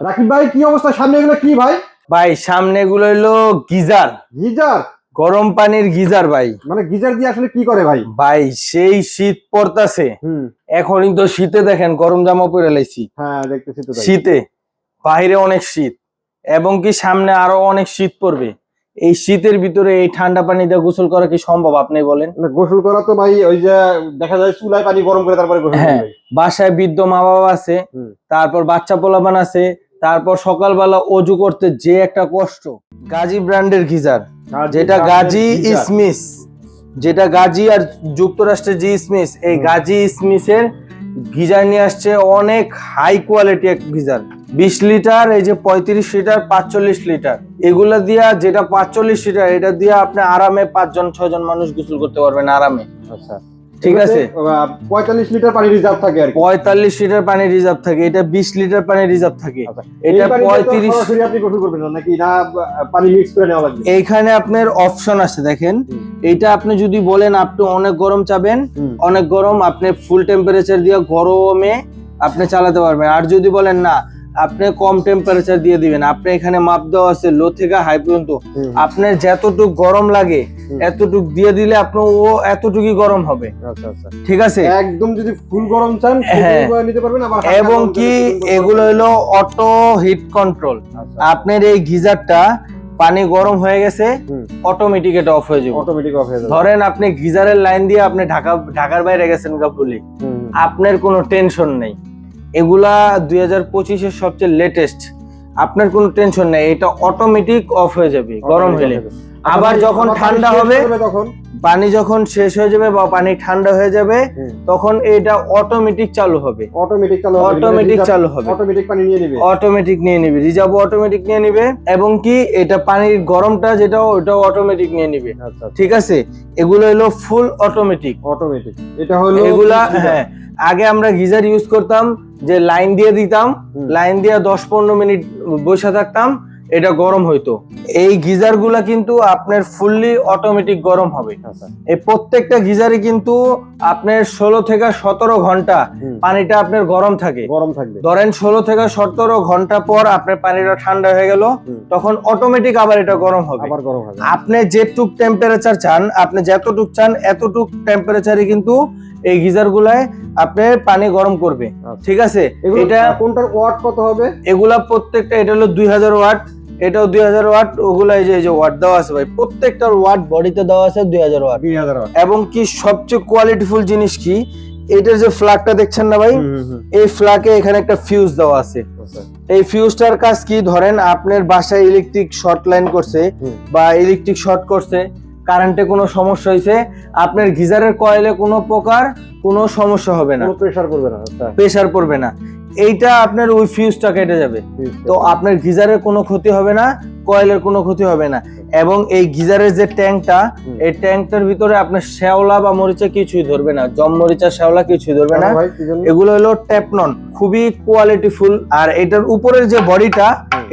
রাকিব ভাই কি অবস্থা? সামনে এগুলো কি ভাই? ভাই সামনে গুলো হইল গিজার। গিজার? গরম পানির গিজার ভাই। মানে গিজার দিয়ে আসলে কি করে ভাই? ভাই সেই শীত পড়তাছে। এখনই তো শীতে দেখেন গরম জামা পরে লাইছি। হ্যাঁ দেখতেছি তো শীতে। বাইরে অনেক শীত। এবং কি সামনে আরও অনেক শীত পড়বে। এই শীতের ভিতরে এই ঠান্ডা পানি দিয়ে গোসল করা কি সম্ভব আপনি বলেন? গোসল করা তো ভাই ওই যে দেখা যায় চুলায় পানি গরম করে তারপরে গোসল হ্যাঁ। বাসায় বৃদ্ধ মা বাবা আছে তারপর বাচ্চা পোলাপান আছে। তারপর সকালবেলা অজু করতে যে একটা কষ্ট। গাজী ব্র্যান্ডের গিজার যেটা গাজী গিজার। স্মিস যেটা গাজী আর যুক্তরাষ্ট্রের জি স্মিস এই গাজী স্মিসের গিজার নিয়ে আসছে অনেক হাই কোয়ালিটি এক গিজার। বিশ লিটার এই যে পঁয়ত্রিশ লিটার পাঁচচল্লিশ লিটার। এগুলা দিয়া যেটা পাঁচচল্লিশ লিটার এটা দিয়ে আপনি আরামে পাঁচজন ছয়জন মানুষ গোসল করতে পারবেন আরামে। আচ্ছা। ঠিক আছে? পঁয়তাল্লিশ লিটার পানি রিজার্ভ থাকে আর কি। পঁয়তাল্লিশ লিটার পানি রিজার্ভ থাকে এটা বিশ লিটার পানি রিজার্ভ থাকে। আচ্ছা। এটা এই পানি দিয়ে তো পঁয়ত্রিশ সরাসরি আপনি গোসল করবেন না নাকি না পানি মিক্স করে নেওয়া লাগবে? এইখানে আপনার অপশন আছে দেখেন। এইটা আপনি যদি বলেন আপনি অনেক গরম চাবেন অনেক গরম আপনি ফুল টেম্পারেচার দিয়ে গরমে আপনি চালাতে পারবেন। আর যদি বলেন না আপনি কম টেম্পারেচার দিয়ে দিবেন। আপনি এখানে মাপ দেওয়া আছে লো থেকে হাই পর্যন্ত। আপনার যতটুক গরম লাগে। এতটুক দিয়ে দিলে আপনার ও এতটুকুই গরম হবে। আচ্ছা আচ্ছা। ঠিক আছে? একদম যদি ফুল গরম চান হ্যাঁ। নিতে পারবেন আবার এবং কি এগুলো হলো অটো হিট কন্ট্রোল আপনার এই গিজারটা পানি গরম হয়ে গেছে অটোমেটিক এটা অফ হয়ে যাবে। অটোমেটিক অফ হয়ে যাবে। ধরেন আপনি গিজারের লাইন দিয়ে আপনি ঢাকা ঢাকার বাইরে গেছেন হুম। আপনার কোনো টেনশন নেই। এগুলা দুই হাজার পঁচিশের সবচেয়ে লেটেস্ট আপনার কোনো টেনশন নেই এটা অটোমেটিক অফ হয়ে যাবে গরম হলে হয়ে যাবে। আবার যখন ঠান্ডা হবে তখন? পানি যখন শেষ হয়ে যাবে বা পানি ঠান্ডা হয়ে যাবে তখন এটা অটোমেটিক চালু হবে। অটোমেটিক চালু হবে অটোমেটিক চালু হবে। অটোমেটিক পানি নিয়ে নেবে। অটোমেটিক নিয়ে নিবে রিজার্ভ অটোমেটিক নিয়ে নিবে এবং কি এটা পানির গরমটা যেটা ওটাও অটোমেটিক নিয়ে নিবে। আচ্ছা ঠিক আছে? এগুলো হলো ফুল অটোমেটিক অটোমেটিক এটা হলো এগুলা হ্যাঁ আগে আমরা গিজার ইউজ করতাম যে লাইন দিয়ে দিতাম লাইন দিয়ে দশ পনেরো মিনিট বসে থাকতাম এটা গরম হইতো। এই গিজারগুলা কিন্তু আপনার ফুললি অটোমেটিক গরম হবে। আচ্ছা। এই প্রত্যেকটা গিজারে কিন্তু আপনার ষোলো থেকে সতেরো ঘণ্টা পানিটা আপনার গরম থাকে। গরম থাকবে। ধরেন ষোলো থেকে সতেরো ঘণ্টা পর আপনার পানিটা ঠান্ডা হয়ে গেল তখন অটোমেটিক আবার এটা গরম হবে। আবার গরম হবে। আপনি যেটুক টেম্পারেচার চান আপনি যতটুক চান এতটুক টেম্পারেচারে কিন্তু এই গিজার গুলায় আপনি পানি গরম করবে। আচ্ছা। ঠিক আছে? এটা কোনটার ওয়াট কত হবে? এগুলা প্রত্যেকটা এটা হলো দুই হাজার ওয়াট এটাও দুই হাজার ওয়াট ওগুলা এই যে এই যে ওয়াট দেওয়া আছে ভাই প্রত্যেকটার ওয়াট বডিতে দেওয়া আছে দুই হাজার ওয়াট। দুই হাজার ওয়াট। এবং কি সবচেয়ে কোয়ালিটিফুল জিনিস কি? এটার যে ফ্ল্যাগটা দেখছেন না ভাই। এই ফ্ল্যাগে এখানে একটা ফিউজ দেওয়া আছে। আচ্ছা। এই ফিউজটার কাজ কি? ধরেন আপনার বাসায় ইলেকট্রিক শর্ট লাইন করছে বা ইলেকট্রিক শর্ট করছে কারেন্টে কোনো সমস্যা হয়েছে আপনার গিজারের কয়েলে কোনো প্রকার কোনো সমস্যা হবে না। প্রেসার করবে না আচ্ছা। প্রেসার পড়বে না। এইটা আপনার ওই ফিউজটা কেটে যাবে। তো আপনার গিজারের কোনো ক্ষতি হবে না কয়েলের কোনো ক্ষতি হবে না। এবং এই গিজারের যে ট্যাঙ্কটা এই ট্যাঙ্কটার ভিতরে আপনার শ্যাওলা বা মরিচা কিছুই ধরবে না। জম মরিচা শ্যাওলা কিছুই ধরবে না? এগুলো হলো ট্যাপনন খুবই কোয়ালিটিফুল আর এটার উপরের যে বডিটা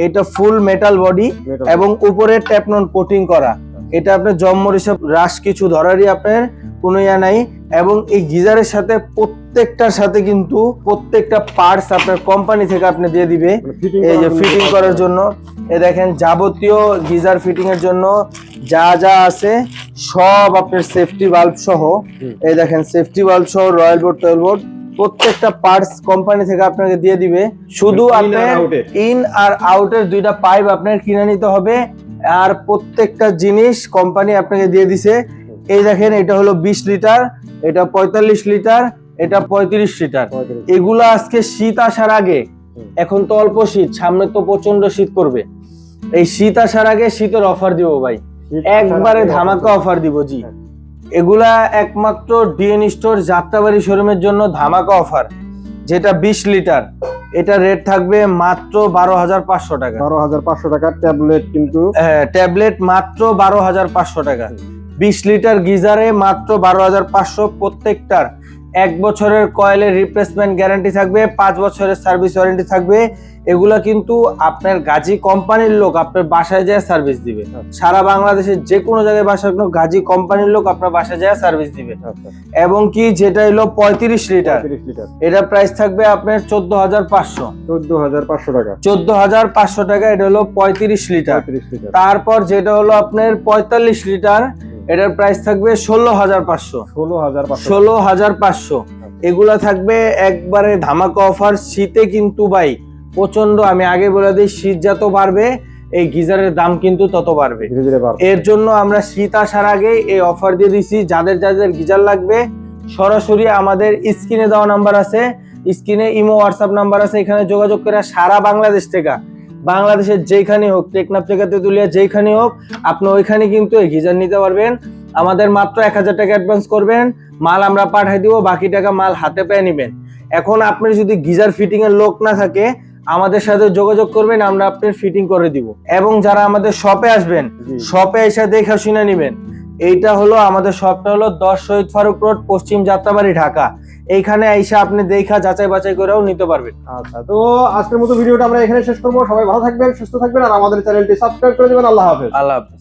এটা ফুল মেটাল বডি এবং উপরে ট্যাপনন কোটিং করা। এটা আপনার জম মরিচা রাস কিছু ধরারই আপনার কোনো ইয়া নাই। এবং এই গিজারের সাথে প্রত্যেকটার সাথে কিন্তু প্রত্যেকটা পার্টস আপনার কোম্পানি থেকে আপনি দিয়ে দিবে। মানে এই যে ফিটিং করার জন্য। এ দেখেন যাবতীয় গিজার ফিটিং এর জন্য যা যা আছে সব আপনার সেফটি বাল্ব সহ। এই দেখেন সেফটি বাল্ব সহ রয়্যাল বোর্ড টয়েল বোর্ড প্রত্যেকটা পার্টস কোম্পানি থেকে আপনাকে দিয়ে দিবে। শুধু আপনার ইন আর আউটের দুইটা পাইপ আপনার কিনে নিতে হবে। আর প্রত্যেকটা জিনিস কোম্পানি আপনাকে দিয়ে দিছে। এই দেখেন এটা হলো বিশ লিটার এটা পঁয়তাল্লিশ লিটার এটা পঁয়ত্রিশ লিটার। এগুলো আজকে শীত আসার আগে এখন তো অল্প শীত সামনে তো প্রচণ্ড শীত করবে। এই শীত আসার আগে শীতের অফার দিব ভাই। একবারে ধামাকা অফার দিব জি। হ্যাঁ। এগুলা একমাত্র ডিএন স্টোর যাত্রাবাড়ি শোরুমের জন্য ধামাকা অফার যেটা বিশ লিটার। এটা রেট থাকবে মাত্র বারো হাজার পাঁচশো টাকা। বারো হাজার পাঁচশো টাকার ট্যাবলেট কিন্তু। হ্যাঁ ট্যাবলেট মাত্র বারো হাজার পাঁচশো টাকা। বিশ লিটার গিজারে মাত্র বারো হাজার পাঁচশো প্রত্যেকটার। এক বছরের কয়েলের রিপ্লেসমেন্ট গ্যারান্টি থাকবে পাঁচ বছরের সার্ভিস ওয়ারেন্টি থাকবে। এগুলা কিন্তু আপনার গাজী কোম্পানির লোক আপনার বাসায় যায় সার্ভিস দিবে। সারা বাংলাদেশের যে কোনো জায়গায় বাসা কোনো গাজী কোম্পানির লোক আপনার বাসায় যায় সার্ভিস দিবে। এবং কি যেটা হলো পঁয়ত্রিশ লিটার? লিটার। এটা প্রাইস থাকবে আপনার চোদ্দ হাজার পাঁচশো। চোদ্দ হাজার পাঁচশো টাকা। চোদ্দ হাজার পাঁচশো টাকা এটা হলো পঁয়ত্রিশ লিটার। তিরিশ লিটার। তারপর যেটা হলো আপনার পঁয়তাল্লিশ লিটার এটার প্রাইস থাকবে ষোলো হাজার পাঁচশো। ষোলো হাজার পাঁচশো। ষোলো হাজার পাঁচশো। এগুলা থাকবে একবারে ধামাকা অফার শীতে কিন্তু ভাই প্রচণ্ড আমি আগে বলে দিই শীত যত বাড়বে এই গিজারের দাম কিন্তু তত বাড়বে। এর জন্য আমরা শীত আসার আগে এই অফার দিয়ে দিছি যাদের যাদের গিজার লাগবে সরাসরি আমাদের স্ক্রিনে দেওয়া নাম্বার আছে স্ক্রিনে ইমো হোয়াটসঅ্যাপ নাম্বার আছে এখানে যোগাযোগ করে সারা বাংলাদেশ থেকে বাংলাদেশের যেখানে হোক টেকনাফ থেকে তেতুলিয়া যেখানে হোক আপনি ওইখানে কিন্তু এই গিজার নিতে পারবেন। আমাদের মাত্র এক হাজার টাকা অ্যাডভান্স করবেন মাল আমরা পাঠিয়ে দিব বাকি টাকা মাল হাতে পেয়ে নেবেন। এখন আপনি যদি গিজার ফিটিং এর লোক না থাকে আমাদের সাথে যোগাযোগ করবেন আমরা আপনার ফিটিং করে দিব। এবং যারা আমাদের শপে আসবেন শপে এসে দেখা শুনে নেবেন। এইটা হলো আমাদের শপটা হলো দশ শহীদ ফারুক রোড পশ্চিম যাত্রাবাড়ি ঢাকা। এইখানে এসে আপনি দেখা যাচাই বাছাই করেও নিতে পারবেন। আচ্ছা তো আজকের মতো ভিডিওটা আমরা এখানে শেষ করব। সবাই ভালো থাকবেন সুস্থ থাকবেন আর আমাদের চ্যানেলটি সাবস্ক্রাইব করে দেবেন। আল্লাহ হাফেজ। আল্লাহ হাফেজ।